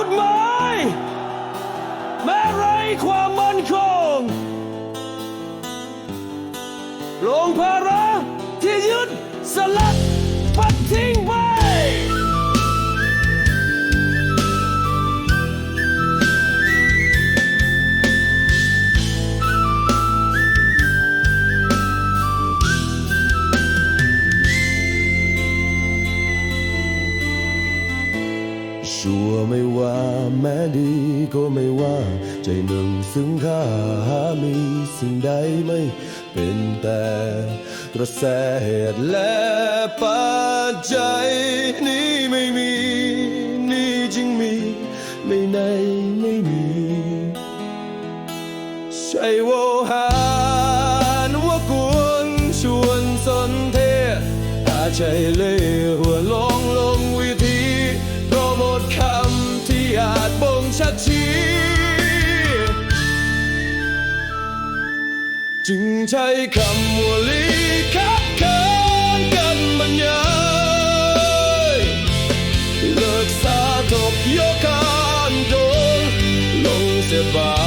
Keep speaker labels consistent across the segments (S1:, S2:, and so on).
S1: จุดหมายแม้ไรความมั่นคงลงภาระที่ยึดสลัด ชัวไม่ว่าแม้ดีก็ไม่ว่า ใจหนึ่งซึ่งค่าหามีสิ่งใดไม่เป็นแต่กระแสเหตุและปัจจัยนี้ไม่มี นี่จึงมี ไม่ในไม่มีใช่ว่าหารว่ากวนชวนสนเทศอาใช่เล่ห์หัว จึงใช้คำว่าลีคับเคินกันบรรยายเลิกสาธกยกการโดนลงเสียบา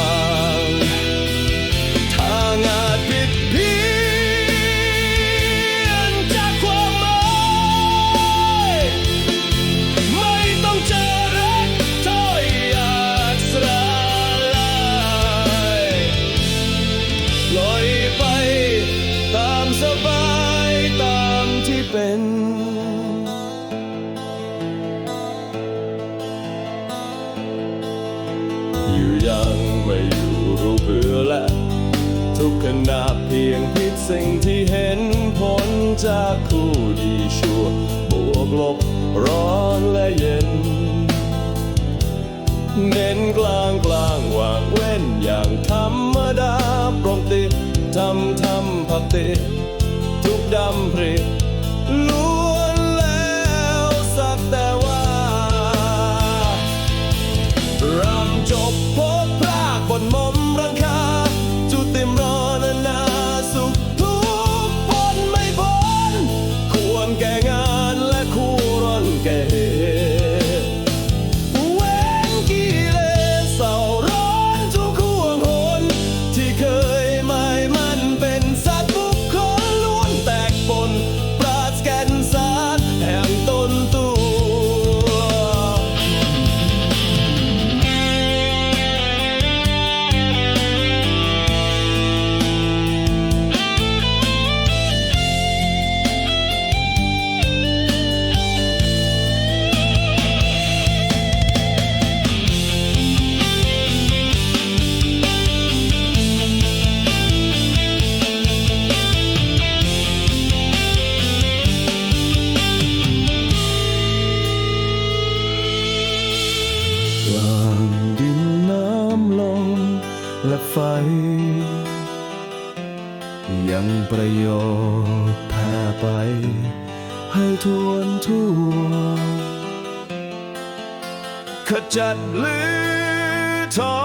S1: ยังไม่อยู่รู้เบื่อและทุกขณะเพียงพิษสิ่งที่เห็นผลจากคู่ดีชั่วบวกลบร้อนและเย็น เน้นกลางกลางวางเว้นอย่างธรรมดาปรมติทำทำพักติทุกดำพริล้ และไฟ ยังประโยชน์แผ่ไป ให้ทวนทั่วขจัดลือถอ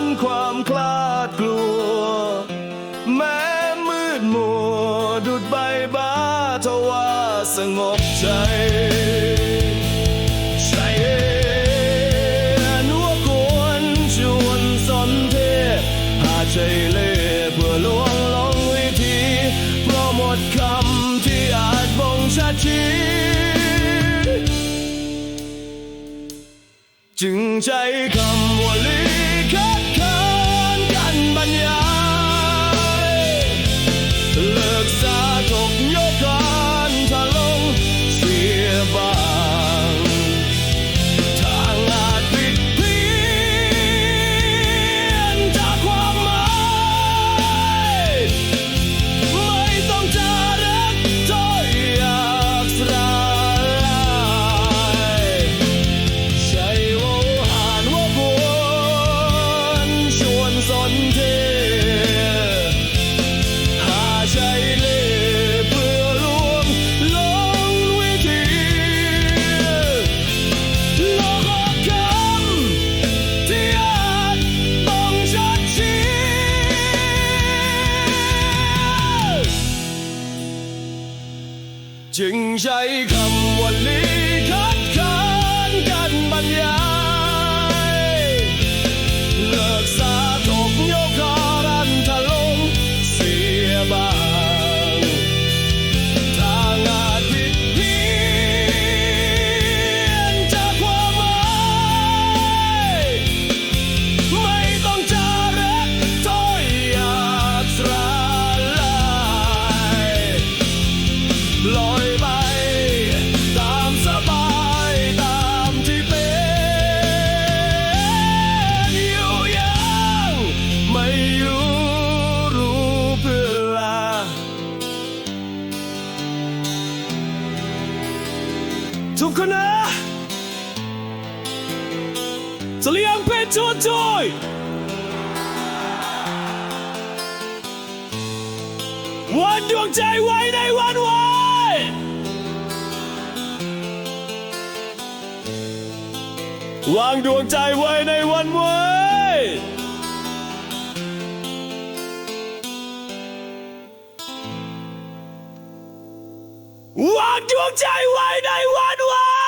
S1: นความคลาดกลัว แม้มืดมัวดุดใบบ้าทว่าสงบใจ เล่เพื่อลวงลงวิธีเพราะหมดคำที่อาจบ่งชัดชี้จึงใจเขา จึงใช้คำว่าลี คนนะจะเลี้ยงเป็นชวนจอยวันดวงใจไว้ในวันไว้วางดวงใจไว้ในวันไว้ วางดวงใจไว้ในวันวาน